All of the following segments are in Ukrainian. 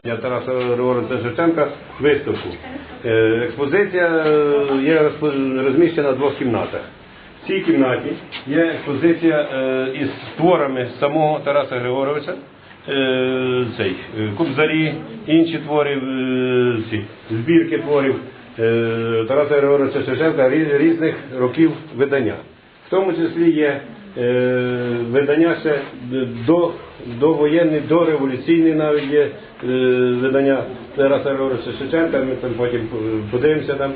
Дня Тараса Григоровича Шевченка виставку. Е, Експозиція е, є розміщена в двох кімнатах. В цій кімнаті є експозиція е, із творами самого Тараса Григоровича, цей, кобзарі, інші твори, ці, збірки творів Тараса Григоровича Шевченка різних років видання. В тому числі є видання ще до, до воєнний, до революційний навіть є е, видання Тараса Григоровича Шевченка, ми там потім е, подивимося там.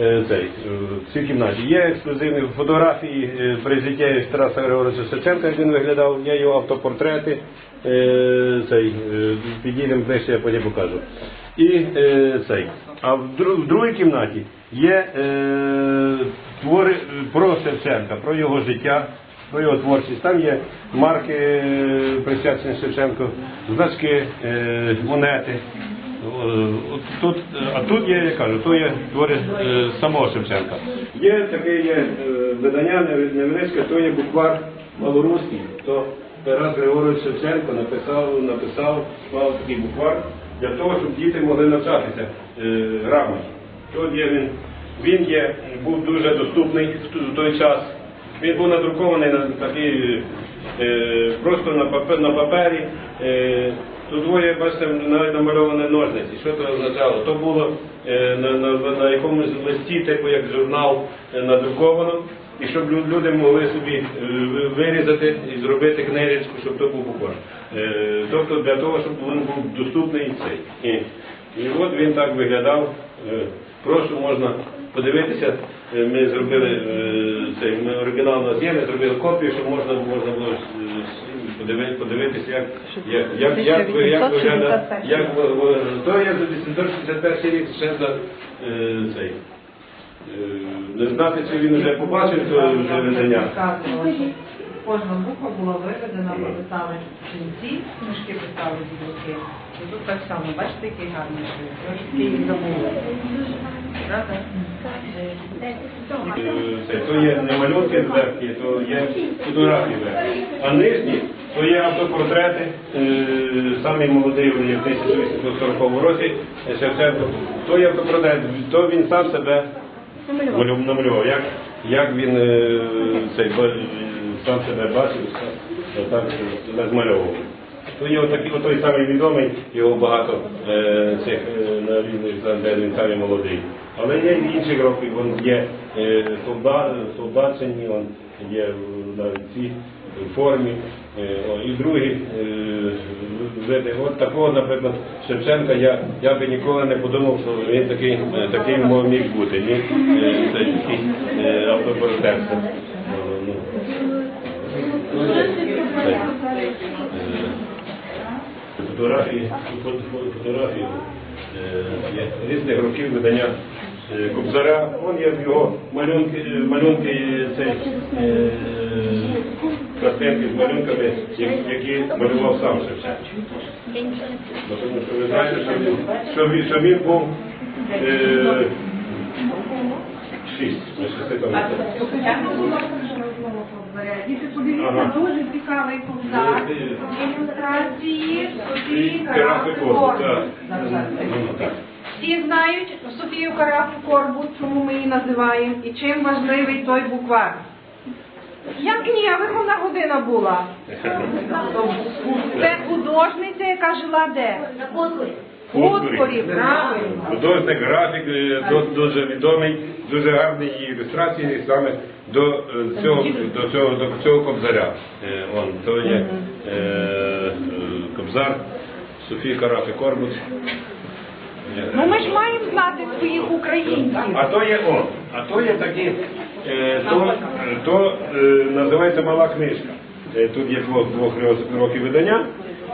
е, Цей, е, в цій кімнаті є ексклюзивні фотографії е, при житті Тараса Григоровича Шевченка, як він виглядав, є його автопортрети. е, Цей, е, підійдемо ближче, я потім покажу. І е, цей. А в, дру- в другій кімнаті є е, твори е, про Шевченка, про його життя, про творчість. Там є марки е, присвячені Шевченку, значки, е, монети. Тут, а тут є, я кажу, то є твори е, самого Шевченка. Є таке є видання невеличке, то є буквар малоруський. То Тарас Григорович Шевченко написав, написав, склав такий буквар для того, щоб діти могли навчатися грамоті. Тут є він, він є, був дуже доступний в той час. Він був надрукований на такий е, просто на папері, на папері. Е, тут двоє, бачите, навіть намальовані ножниці. Що це означало? То було е, на, на, на якомусь листі, типу як журнал е, надруковано, і щоб люди могли собі е, вирізати і зробити книжечку, щоб то був буквар. Е, тобто для того, щоб він був доступний цей. І, і от він так виглядав. Е, Прошу, можна подивитися. Е, Ми зробили е, цей оригінал у нас є, ми зробили копію, щоб можна можна було е, подивитися, як як як як ви- як виглядає, то я за 861 рік ще за цей. Не знати, чи він вже побачив то вже видання. Кожна буква була виведена, написали кінці, книжки писали дідуки. І тут так само, бачите, який гарний шрифт. Правда? Це то є не малюнки зверху, то є фотографії зверху. А нижні то є автопортрети. Е, Самий молодий він є в 1840 році е, Шевченко. То є автопортрет, то він сам себе намалював. Як, як він е, цей, сам себе бачив, так себе змальовував. То є отакий, той самий відомий, його багато е, цих е, на різних де він самий молодий. Але є і інші роки, він є е, солдат, солдатчині, він є е, навіть ці формі. Е, і другі е, види. От такого, наприклад, Шевченка я, я би ніколи не подумав, що він такий, е, такий міг бути. Міг е, цей такий е, фотографії, фото- фото- фотографії е, різних років видання е, Кобзаря. Вон є в його малюнки, малюнки е, цей, е, картинки з малюнками, які малював сам Шевченко. Тому що ви знаєте, що він, що він, був шість, ми шести пам'ятаємо. Діти, подивіться, Ага. дуже цікавий ковзар. Е. Ілюстрації Софії І Карафи Корбут, так. Ну, так. Всі знають Софію Карафу Корбут, чому ми її називаємо, і чим важливий той буквар. Як ні, а виховна година була. Це художниця, яка жила де? Хутворі, правильно. Художник, графік, е, ду- дуже відомий, дуже гарний її ілюстрації саме до е, цього, до цього, до цього кобзаря. Е, Он, то є е, е, кобзар Софії Карафи Корбут. Е, Ну ми ж маємо знати своїх українців. А то є о, а то є такі, е, то, то е, називається мала книжка. Е, тут є двох, двох років видання.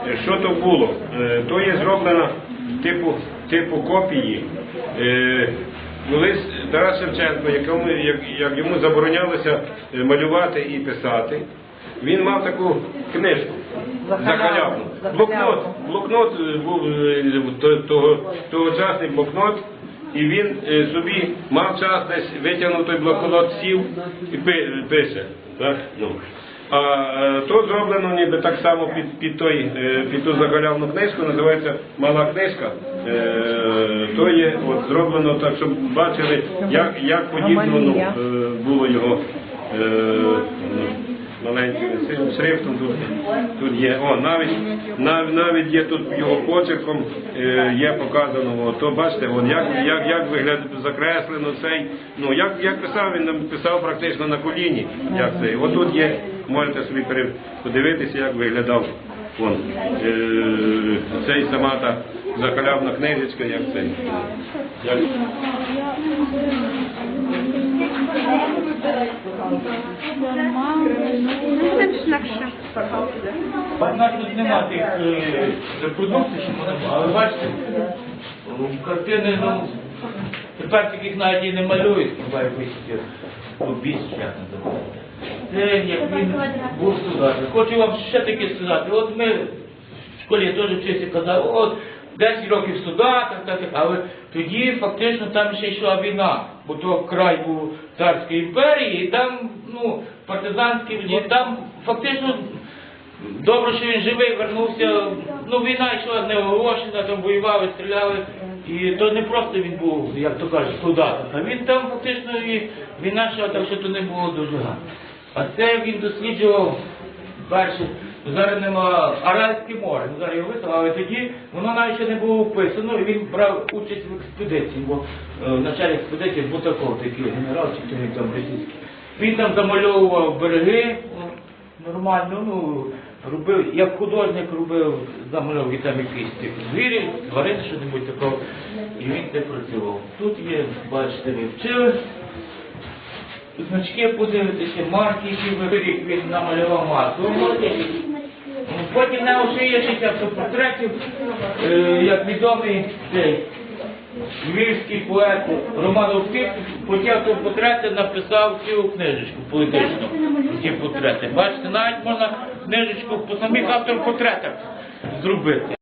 Е, Що то було? Е, то є зроблено типу, типу копії. Е, колись Тарас Шевченко, якому, як, як йому заборонялося е, малювати і писати, він мав таку книжку За за халяву. халяву. За Блокнот, блокнот е, був е, того, тогочасний блокнот, і він собі мав час десь витягнув той блокнот, сів і пи- пише. Так? Ну. А е, то зроблено ніби так само під, під, той, е, під ту загалявну книжку, називається Мала книжка. Е, то є от, зроблено так, щоб бачили, як, як подібно ну, було його маленьким цим шрифтом тут, тут є. О, навіть, навіть, навіть є тут його почерком, е, є показано, о, то бачите, от, як, як, як виглядає закреслено цей, ну як, як писав, він нам писав практично на коліні, як цей. От тут є, можете собі подивитися, як виглядав он, е, цей сама та закалявна книжечка, як цей. Як, Нас тут нема тих е, репродукцій, але бачите, картини, ну, тепер таких навіть і не малюють, хіба якось ну, більше чесно. Це як він був туди. Хочу вам ще таке сказати. От ми в школі я теж вчився казав, от 10 років в судах, так, так, але тоді фактично там ще йшла війна, бо то край був царської імперії, і там, ну, партизанські, і там фактично Добре, що він живий, вернувся. Ну, війна йшла неоголошена, там воювали, стріляли. І то не просто він був, як то кажуть, солдатом. А він там фактично і війна йшла, так що то не було дуже гарно. А це він досліджував перше. Зараз нема Аральське море, ну зараз його висилали, але тоді воно навіть ще не було вписано, і він брав участь в експедиції, бо е, началі експедиції Бутаков, такий генерал, чи хто він там російський. Він там замальовував береги, о, нормально, ну, робив, як художник робив, замальовував і там якісь типу, звірі, тварини, що-небудь такого. І він це працював. Тут є, бачите, ви вчили. Значки подивитися, марки, які ви він намалював марку. Потім на шиє 60 автопортретів, е, як відомий цей львівський поет Роман Овтик, хотів ті автопортрети написав цілу книжечку політичну. Ці портрети. Бачите, навіть можна книжечку по самих автопортретах зробити.